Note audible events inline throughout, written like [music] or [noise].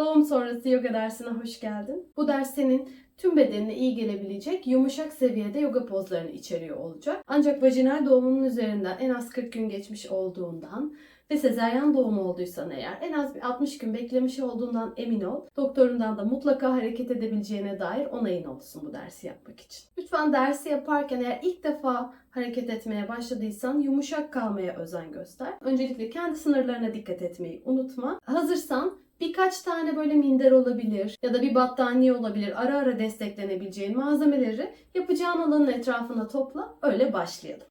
Doğum sonrası yoga dersine hoş geldin. Bu ders senin tüm bedenine iyi gelebilecek yumuşak seviyede yoga pozlarını içeriyor olacak. Ancak vajinal doğumunun üzerinden en az 40 gün geçmiş olduğundan ve sezeryan doğum olduysan eğer en az bir 60 gün beklemiş olduğundan emin ol. Doktorundan da mutlaka hareket edebileceğine dair onayın olsun bu dersi yapmak için. Lütfen dersi yaparken eğer ilk defa hareket etmeye başladıysan yumuşak kalmaya özen göster. Öncelikle kendi sınırlarına dikkat etmeyi unutma. Hazırsan birkaç tane böyle minder olabilir ya da bir battaniye olabilir. Ara ara desteklenebileceğin malzemeleri yapacağın alanın etrafına topla. Öyle başlayalım.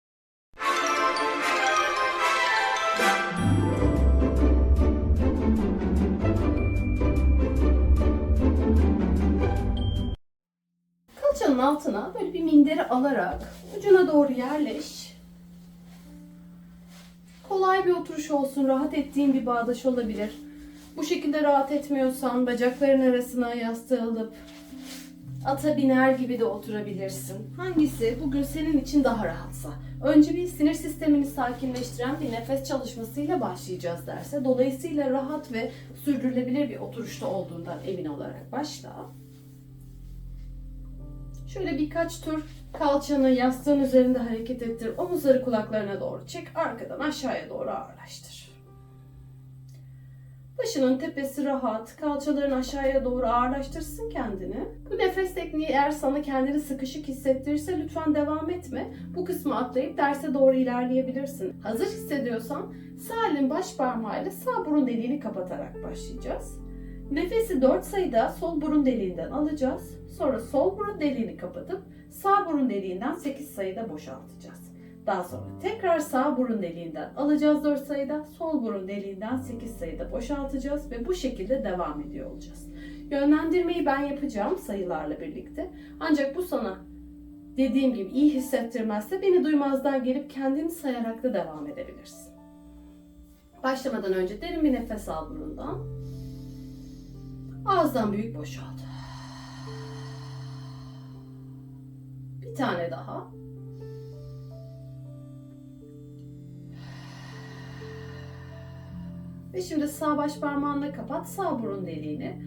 Kalçanın altına böyle bir minderi alarak ucuna doğru yerleş. Kolay bir oturuş olsun, rahat ettiğin bir bağdaş olabilir. Bu şekilde rahat etmiyorsan bacakların arasına yastığı alıp ata biner gibi de oturabilirsin. Hangisi bugün senin için daha rahatsa. Önce bir sinir sistemini sakinleştiren bir nefes çalışmasıyla başlayacağız derse. Dolayısıyla rahat ve sürdürülebilir bir oturuşta olduğundan emin olarak başla. Şöyle birkaç tur kalçanı yastığın üzerinde hareket ettir. Omuzları kulaklarına doğru çek. Arkadan aşağıya doğru ağırlaştır. Başının tepesi rahat, kalçaların aşağıya doğru ağırlaştırsın kendini. Bu nefes tekniği eğer sana kendini sıkışık hissettirirse lütfen devam etme. Bu kısmı atlayıp derse doğru ilerleyebilirsin. Hazır hissediyorsan sağ elin baş parmağıyla sağ burun deliğini kapatarak başlayacağız. Nefesi 4 sayıda sol burun deliğinden alacağız. Sonra sol burun deliğini kapatıp sağ burun deliğinden 8 sayıda boşaltacağız. Daha sonra tekrar sağ burun deliğinden alacağız 4 sayıda, sol burun deliğinden 8 sayıda boşaltacağız ve bu şekilde devam ediyor olacağız. Yönlendirmeyi ben yapacağım sayılarla birlikte. Ancak bu sana dediğim gibi iyi hissettirmezse beni duymazdan gelip kendini sayarak da devam edebilirsin. Başlamadan önce derin bir nefes al burundan. Ağızdan büyük boşalt. Bir tane daha. Ve şimdi sağ baş parmağınla kapat sağ burun deliğini.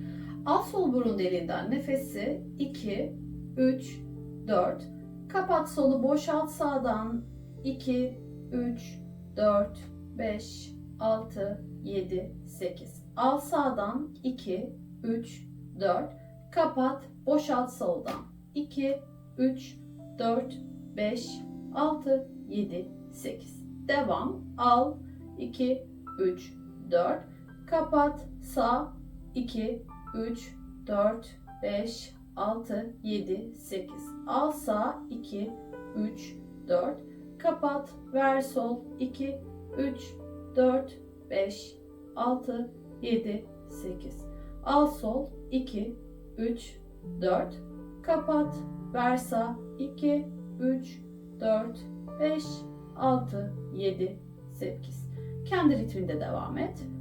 Al sol burun deliğinden nefesi 2, 3, 4. Kapat solu boşalt sağdan 2, 3, 4, 5, 6, 7, 8. Al sağdan 2, 3, 4. Kapat boşalt soldan 2, 3, 4, 5, 6, 7, 8. Devam. Al 2, 3, 4. Kapat. Sağ. 2, 3, 4, 5, 6, 7, 8. Al sağ. 2, 3, 4. Kapat. Ver sol. 2, 3, 4, 5, 6, 7, 8. Al sol. 2, 3, 4. Kapat. Ver sağ. 2, 3, 4, 5, 6, 7, 8. Kendi ritminde devam et.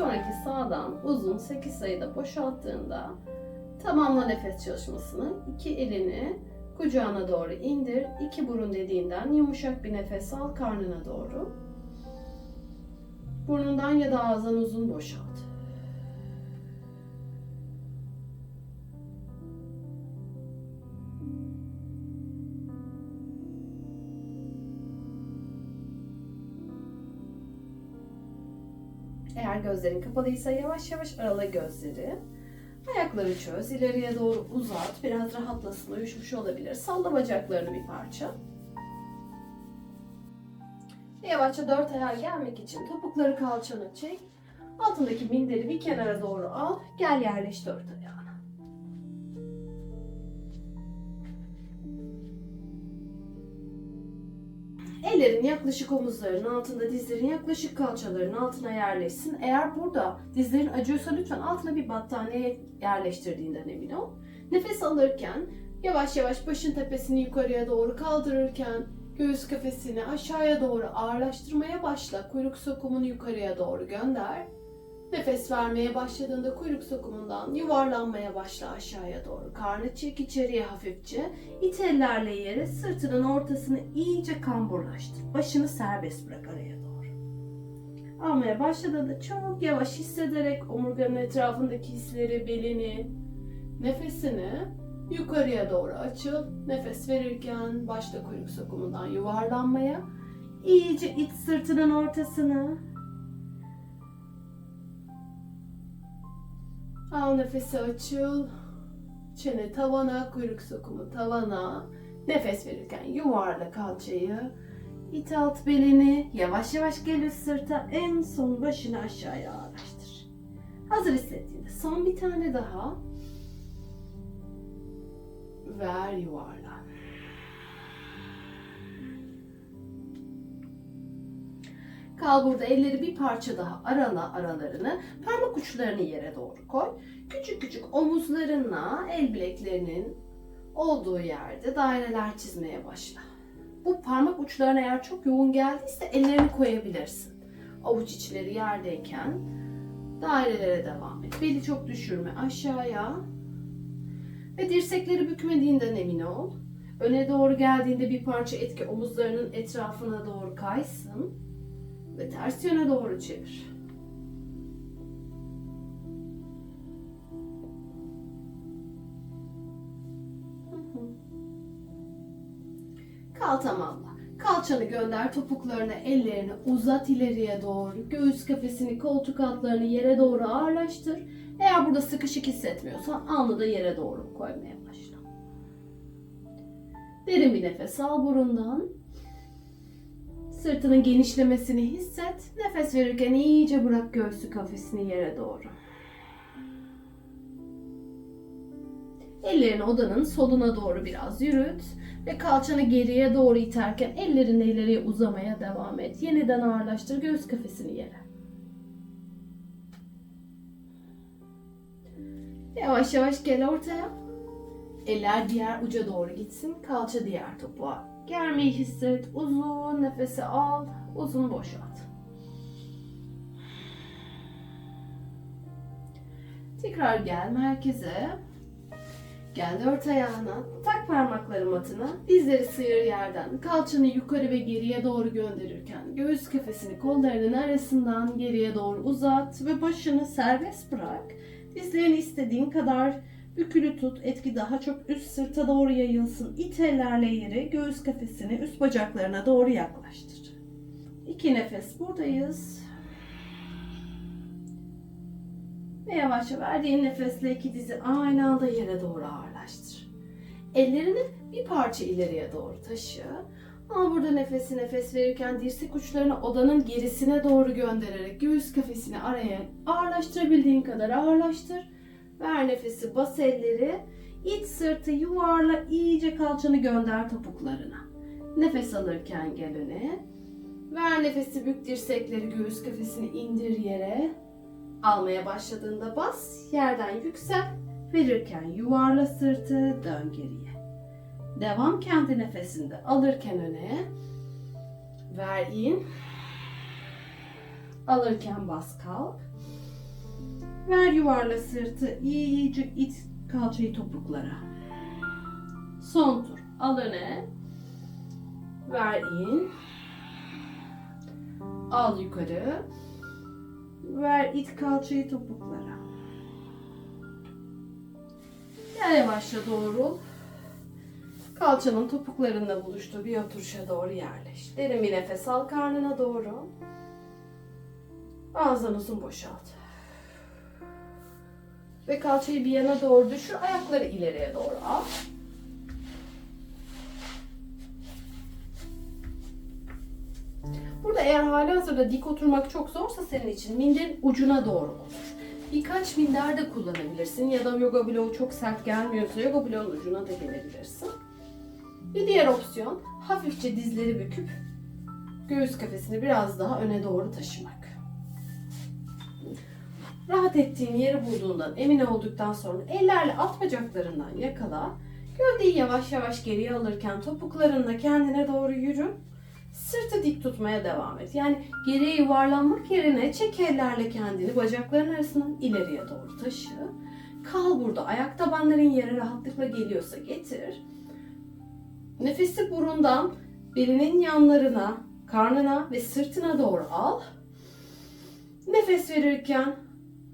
Sonraki sağdan uzun 8 sayıda boşalttığında tamamla nefes çalışmasını. iki elini kucağına doğru indir. iki burun dediğinden yumuşak bir nefes al karnına doğru. Burnundan ya da ağızdan uzun boşalt. Gözlerin kapalıysa yavaş yavaş arala gözleri. Ayakları çöz, ileriye doğru uzat. Biraz rahatlasın, uyuşmuş olabilir. Salla bacaklarını bir parça. Yavaşça dört ayağa gelmek için topukları kalçana çek. Altındaki minderi bir kenara doğru al. Gel yerleş dört ayağına. Ellerin yaklaşık omuzların altında, dizlerin yaklaşık kalçaların altına yerleşsin. Eğer burada dizlerin acıyorsa lütfen altına bir battaniye yerleştirdiğinden emin ol. Nefes alırken yavaş yavaş başın tepesini yukarıya doğru kaldırırken göğüs kafesini aşağıya doğru ağırlaştırmaya başla. Kuyruk sokumunu yukarıya doğru gönder. Nefes vermeye başladığında kuyruk sokumundan yuvarlanmaya başla aşağıya doğru. Karnı çek içeriye hafifçe. İt ellerle yere sırtının ortasını iyice kamburlaştır. Başını serbest bırak araya doğru. Almaya başladığında çok yavaş hissederek omurganın etrafındaki hisleri, belini, nefesini yukarıya doğru açıl. Nefes verirken başla kuyruk sokumundan yuvarlanmaya. İyice it sırtının ortasını, Al nefesi açıl. Çene tavana, kuyruk sokumu tavana. Nefes verirken yuvarla kalçayı. İt alt belini. Yavaş yavaş gel üst sırta. En son başını aşağıya ağırlaştır. Hazır hissettiğinde son bir tane daha. Ver yuvarla. Kal burada elleri bir parça daha arala aralarını. Parmak uçlarını yere doğru koy. Küçük küçük omuzlarınla el bileklerinin olduğu yerde daireler çizmeye başla. Bu parmak uçlarına eğer çok yoğun geldiyse ellerini koyabilirsin. Avuç içleri yerdeyken dairelere devam et. Beli çok düşürme aşağıya. Ve dirsekleri bükmediğinden emin ol. Öne doğru geldiğinde bir parça etki omuzlarının etrafına doğru kaysın ve ters yöne doğru çevir. Kal tamamla. Kalçanı gönder, topuklarını, ellerini uzat ileriye doğru. Göğüs kafesini, koltuk altlarını yere doğru ağırlaştır. Eğer burada sıkışık hissetmiyorsan alnı da yere doğru koymaya başla. Derin bir nefes al burundan. Sırtının genişlemesini hisset. Nefes verirken iyice bırak göğsü kafesini yere doğru. Ellerini odanın soluna doğru biraz yürüt ve kalçanı geriye doğru iterken ellerini ileriye uzamaya devam et. Yeniden ağırlaştır göğüs kafesini yere. Yavaş yavaş gel ortaya. Eller diğer uca doğru gitsin. Kalça diğer topuğa. Germeyi hisset. Uzun nefesi al. Uzun boşalt. Tekrar gel merkeze. Gel dört ayağına. Tak parmakları matına. Dizleri sıyır yerden. Kalçanı yukarı ve geriye doğru gönderirken göğüs kafesini kollarının arasından geriye doğru uzat ve başını serbest bırak. Dizlerini istediğin kadar bükülü tut. Etki daha çok üst sırta doğru yayılsın. İt ellerle yere göğüs kafesini üst bacaklarına doğru yaklaştır. İki nefes buradayız. Ve yavaşça verdiğin nefesle iki dizi aynı anda yere doğru ağırlaştır. Ellerini bir parça ileriye doğru taşı. Ama burada nefesi nefes verirken dirsek uçlarını odanın gerisine doğru göndererek göğüs kafesini araya ağırlaştırabildiğin kadar ağırlaştır. Ver nefesi bas elleri. İç sırtı yuvarla iyice kalçanı gönder topuklarına. Nefes alırken gel öne. Ver nefesi bük dirsekleri göğüs kafesini indir yere. Almaya başladığında bas, yerden yüksel. Verirken yuvarla sırtı, dön geriye. Devam kendi nefesinde. Alırken öne. Ver in. Alırken bas kalk. Ver yuvarla sırtı, iyice it kalçayı topuklara. Son tur. Al öne. Ver in. Al yukarı. Ver it kalçayı topuklara. Gel yavaşça doğrul. Kalçanın topuklarında buluştuğu bir oturuşa doğru yerleş. Derin bir nefes al karnına doğru. Ağzını uzun boşalt. Ve kalçayı bir yana doğru düşür. Ayakları ileriye doğru al. Burada eğer hali hazırda dik oturmak çok zorsa senin için minderin ucuna doğru otur. Birkaç minder de kullanabilirsin ya da yoga bloğu çok sert gelmiyorsa yoga bloğun ucuna da gelebilirsin. Bir diğer opsiyon hafifçe dizleri büküp göğüs kafesini biraz daha öne doğru taşımak. Rahat ettiğin yeri bulduğundan emin olduktan sonra ellerle alt bacaklarından yakala. Gövdeyi yavaş yavaş geriye alırken topuklarınla kendine doğru yürü. Sırtı dik tutmaya devam et. Yani geriye yuvarlanmak yerine çek ellerle kendini bacakların arasından ileriye doğru taşı. Kal burada. Ayak tabanların yere rahatlıkla geliyorsa getir. Nefesi burundan belinin yanlarına, karnına ve sırtına doğru al. Nefes verirken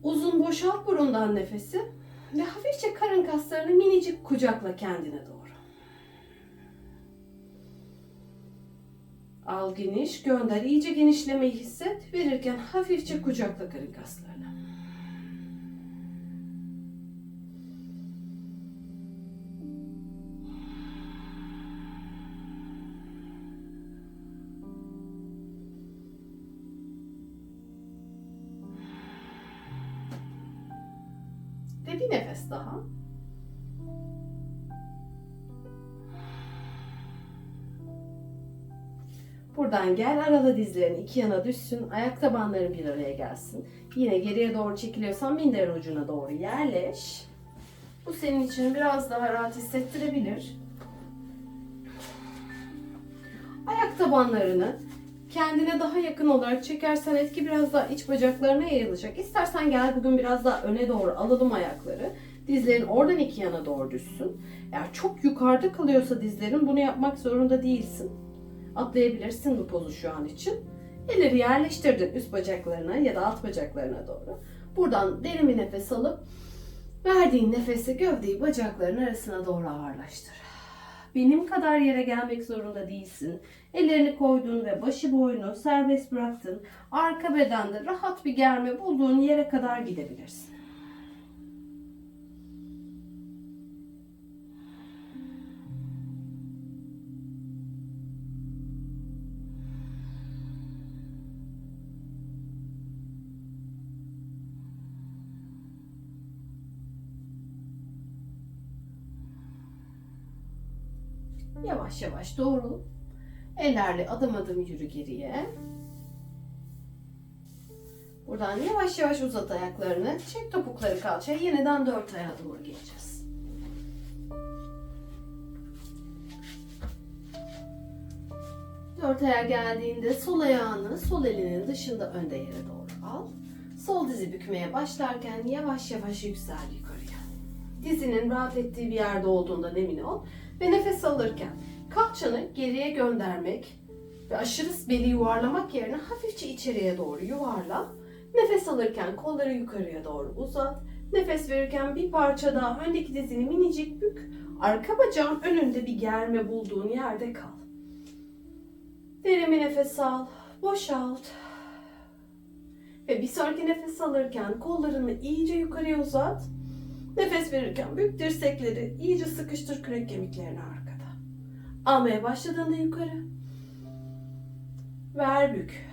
uzun boşalt burundan nefesi ve hafifçe karın kaslarını minicik kucakla kendine doğru. Al geniş, gönder. iyice genişlemeyi hisset. Verirken hafifçe kucakla karın kaslarını. Gel arala dizlerini iki yana düşsün. Ayak tabanların bir araya gelsin. Yine geriye doğru çekiliyorsan minderin ucuna doğru yerleş. Bu senin için biraz daha rahat hissettirebilir. Ayak tabanlarını kendine daha yakın olarak çekersen etki biraz daha iç bacaklarına yayılacak. İstersen gel bugün biraz daha öne doğru alalım ayakları. Dizlerin oradan iki yana doğru düşsün. Eğer çok yukarıda kalıyorsa dizlerin bunu yapmak zorunda değilsin. Atlayabilirsin bu pozu şu an için. Elleri yerleştirdin üst bacaklarına ya da alt bacaklarına doğru. Buradan derin bir nefes alıp verdiğin nefesi gövdeyi bacakların arasına doğru ağırlaştır. Benim kadar yere gelmek zorunda değilsin. Ellerini koydun ve başı boynu serbest bıraktın. Arka bedende rahat bir germe bulduğun yere kadar gidebilirsin. Yavaş yavaş doğru. Ellerle adım adım yürü geriye. Buradan yavaş yavaş uzat ayaklarını. Çek topukları kalçaya. Yeniden dört ayağa doğru geleceğiz. Dört ayağa geldiğinde sol ayağını sol elinin dışında önde yere doğru al. Sol dizi bükmeye başlarken yavaş yavaş yüksel yukarıya. Dizinin rahat ettiği bir yerde olduğundan emin ol. Ve nefes alırken kalçanı geriye göndermek ve aşırı beli yuvarlamak yerine hafifçe içeriye doğru yuvarla. Nefes alırken kolları yukarıya doğru uzat. Nefes verirken bir parça daha öndeki dizini minicik bük. Arka bacağın önünde bir germe bulduğun yerde kal. Derin bir nefes al. Boşalt. Ve bir sonraki nefes alırken kollarını iyice yukarıya uzat. Nefes verirken bük dirsekleri iyice sıkıştır kürek kemiklerini arkada. Almaya başladığında yukarı. Ver bük.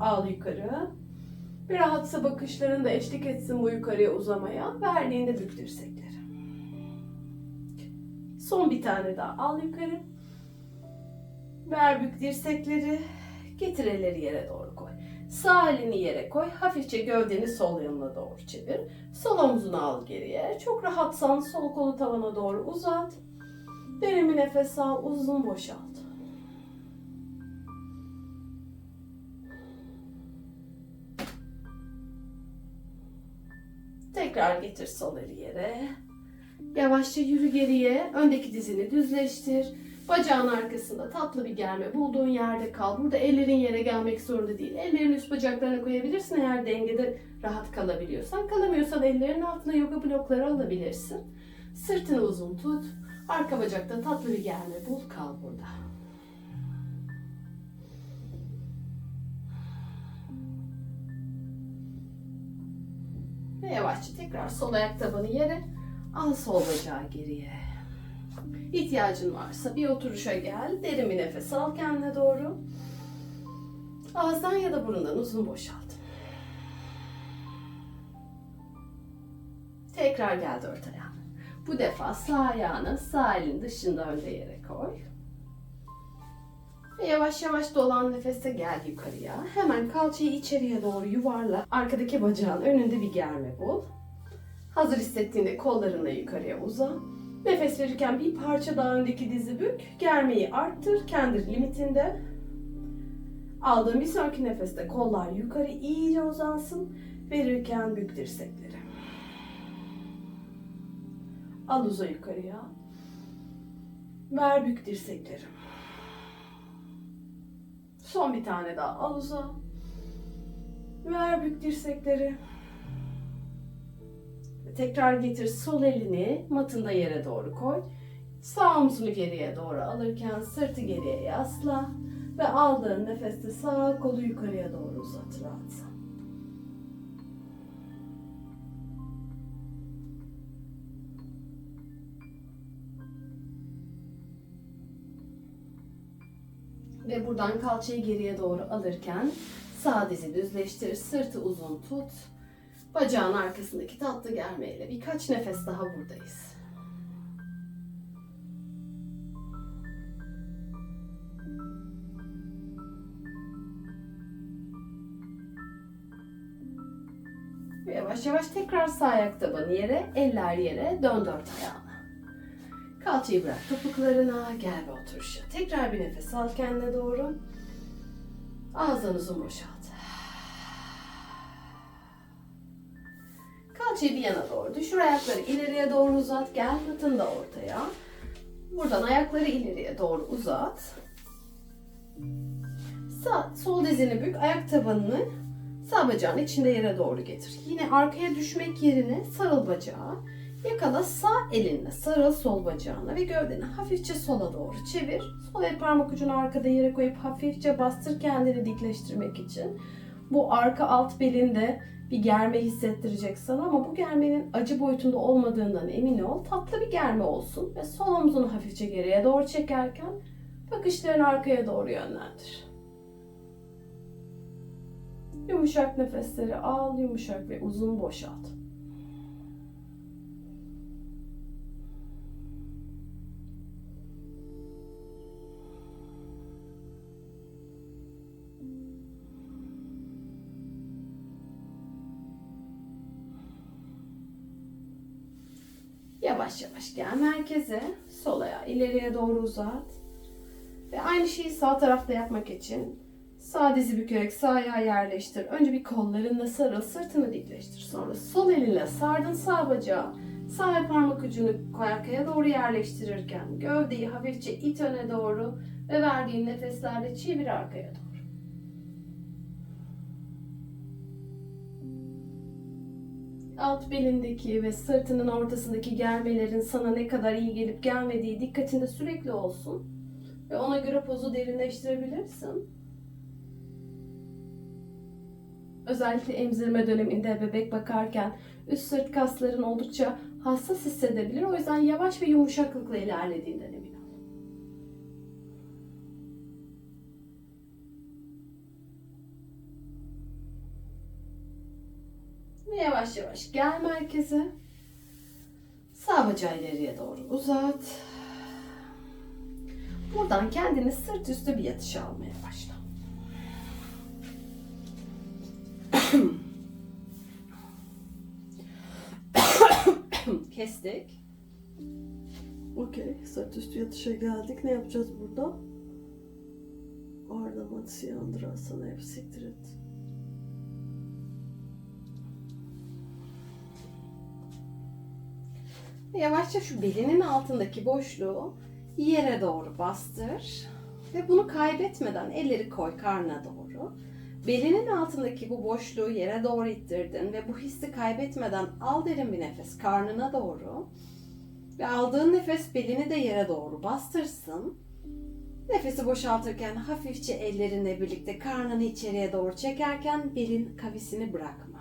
Al yukarı. Bir rahatsa bakışların da eşlik etsin bu yukarıya uzamaya. Verdiğinde bük dirsekleri. Son bir tane daha al yukarı. Ver bük dirsekleri. Getir elleri yere doğru koy. Sağ elini yere koy. Hafifçe gövdeni sol yanına doğru çevir. Sol omzunu al geriye. Çok rahatsan sol kolu tavana doğru uzat. Derin bir nefes al. Uzun boşalt. Tekrar getir sol eli yere. Yavaşça yürü geriye. Öndeki dizini düzleştir. Bacağın arkasında tatlı bir germe. Bulduğun yerde kal. Burada ellerin yere gelmek zorunda değil. Ellerini üst bacaklarına koyabilirsin eğer dengede rahat kalabiliyorsan. Kalamıyorsan ellerin altına yoga blokları alabilirsin. Sırtını uzun tut. Arka bacakta tatlı bir germe bul. Kal burada. Ve yavaşça tekrar sol ayak tabanı yere. Al sol bacağı geriye. İhtiyacın varsa bir oturuşa gel. Derin bir nefes al kendine doğru. Ağızdan ya da burundan uzun boşalt. Tekrar gel dört ayağına. Bu defa sağ ayağını sağ elin dışında önde yere koy. Yavaş yavaş dolan nefeste gel yukarıya. Hemen kalçayı içeriye doğru yuvarla. Arkadaki bacağın önünde bir germe bul. Hazır hissettiğinde kollarınla yukarıya uza. Nefes verirken bir parça daha öndeki dizi bük. Germeyi arttır kendi limitinde. Aldığın bir sonraki nefeste kollar yukarı iyice uzansın. Verirken bük dirsekleri. Al uza yukarıya. Ver bük dirsekleri. Son bir tane daha al uza. Ver bük dirsekleri. Tekrar getir sol elini matında yere doğru koy. Sağ omzunu geriye doğru alırken sırtı geriye yasla. Ve aldığın nefeste sağ kolu yukarıya doğru uzat rahatsa. Ve buradan kalçayı geriye doğru alırken sağ dizi düzleştir, sırtı uzun tut. Bacağın arkasındaki tatlı germeyle birkaç nefes daha buradayız. Yavaş yavaş tekrar sağ ayak tabanı yere, eller yere, dön dört ayağına. Kalçayı bırak topuklarına, gel ve oturuşa. Tekrar bir nefes al kendine doğru. Ağızdan uzun boşalt. Kalçayı bir yana doğru düşür, ayakları ileriye doğru uzat. Gel matını da ortaya. Buradan ayakları ileriye doğru uzat. Sağ, sol dizini bük, ayak tabanını sağ bacağın içinde yere doğru getir. Yine arkaya düşmek yerine sarıl bacağı. Yakala sağ elinle sarıl sol bacağına ve gövdeni hafifçe sola doğru çevir. Sol el parmak ucunu arkada yere koyup hafifçe bastır kendini dikleştirmek için. Bu arka alt belinde bir germe hissettirecek sana ama bu germenin acı boyutunda olmadığından emin ol. Tatlı bir germe olsun ve sol omzunu hafifçe geriye doğru çekerken bakışlarını arkaya doğru yönlendir. Yumuşak nefesleri al, yumuşak ve uzun boşalt. Gel merkeze. Sol ayağı ileriye doğru uzat. Ve aynı şeyi sağ tarafta yapmak için sağ dizi bükerek sağ ayağı yerleştir. Önce bir kollarınla sarıl, sırtını dikleştir. Sonra sol elinle sardın sağ bacağı. Sağ parmak ucunu arkaya doğru yerleştirirken gövdeyi hafifçe it öne doğru ve verdiğin nefeslerle çevir arkaya doğru. Alt belindeki ve sırtının ortasındaki germelerin sana ne kadar iyi gelip gelmediği dikkatinde sürekli olsun. Ve ona göre pozu derinleştirebilirsin. Özellikle emzirme döneminde bebek bakarken üst sırt kasların oldukça hassas hissedebilir. O yüzden yavaş ve yumuşaklıkla ilerlediğinden emin yavaş yavaş gel merkeze. Sağ bacağı ileriye doğru uzat. Buradan kendini sırt üstü bir yatışa almaya başla. [coughs] Kestik. Okey, sırt üstü yatışa geldik. Ne yapacağız burada? Arda Matsyandrasana hep siktir et. Yavaşça şu belinin altındaki boşluğu yere doğru bastır. Ve bunu kaybetmeden elleri koy karnına doğru. Belinin altındaki bu boşluğu yere doğru ittirdin ve bu hissi kaybetmeden al derin bir nefes karnına doğru. Ve aldığın nefes belini de yere doğru bastırsın. Nefesi boşaltırken hafifçe ellerinle birlikte karnını içeriye doğru çekerken belin kavisini bırakma.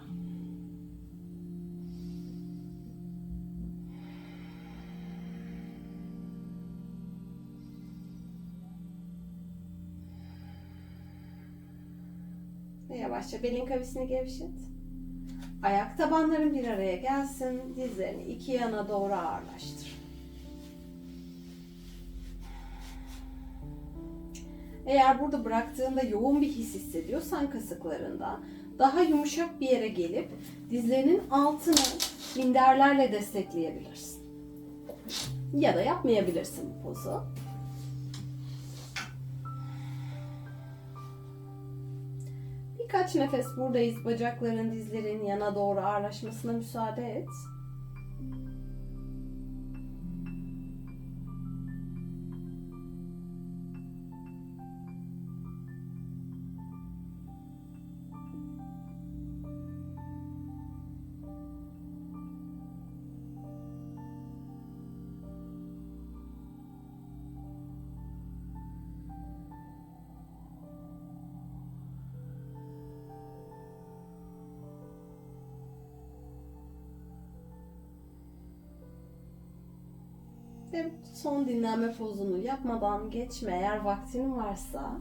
Yavaşça belin kavisini gevşet. Ayak tabanların bir araya gelsin. Dizlerini iki yana doğru ağırlaştır. Eğer burada bıraktığında yoğun bir his hissediyorsan kasıklarında daha yumuşak bir yere gelip dizlerinin altını minderlerle destekleyebilirsin. Ya da yapmayabilirsin bu pozu. Birkaç nefes buradayız. Bacakların, dizlerin yana doğru ağırlaşmasına müsaade et. Ve son dinlenme pozunu yapmadan geçme eğer vaktin varsa.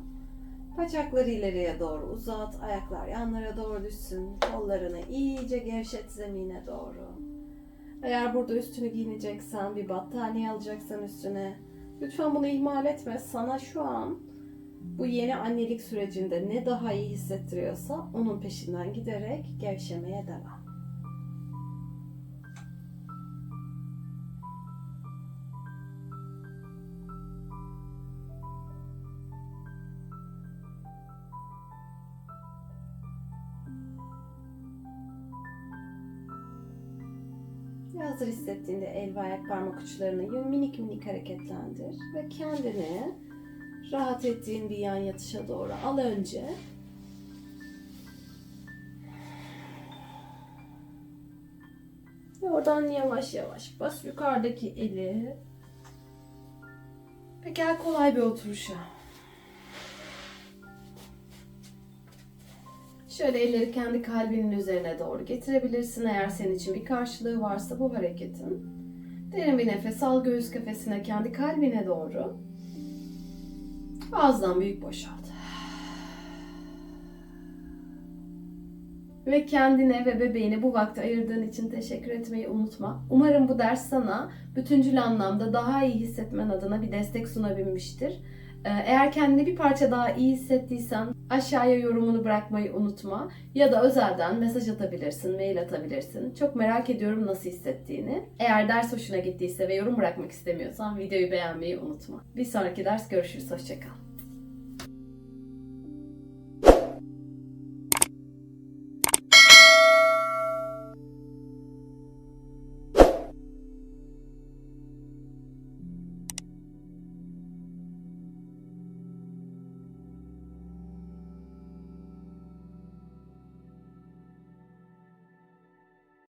Bacakları ileriye doğru uzat, ayaklar yanlara doğru düşsün. Kollarını iyice gevşet zemine doğru. Eğer burada üstünü giyineceksen, bir battaniye alacaksan üstüne. Lütfen bunu ihmal etme. Sana şu an bu yeni annelik sürecinde ne daha iyi hissettiriyorsa onun peşinden giderek gevşemeye devam. Hazır hissettiğinde el ve ayak parmak uçlarını minik minik hareketlendir ve kendini rahat ettiğin bir yan yatışa doğru al önce. Ve oradan yavaş yavaş bas yukarıdaki eli. Ve gel kolay bir oturuşa. Şöyle elleri kendi kalbinin üzerine doğru getirebilirsin eğer senin için bir karşılığı varsa bu hareketin. Derin bir nefes al göğüs kafesine kendi kalbine doğru. Ağızdan büyük boşalt. Ve kendine ve bebeğine bu vakti ayırdığın için teşekkür etmeyi unutma. Umarım bu ders sana bütüncül anlamda daha iyi hissetmen adına bir destek sunabilmiştir. Ee, Eğer kendini bir parça daha iyi hissettiysen aşağıya yorumunu bırakmayı unutma. Ya da özelden mesaj atabilirsin, mail atabilirsin. Çok merak ediyorum nasıl hissettiğini. Eğer ders hoşuna gittiyse ve yorum bırakmak istemiyorsan videoyu beğenmeyi unutma. Bir sonraki ders görüşürüz. Hoşçakal.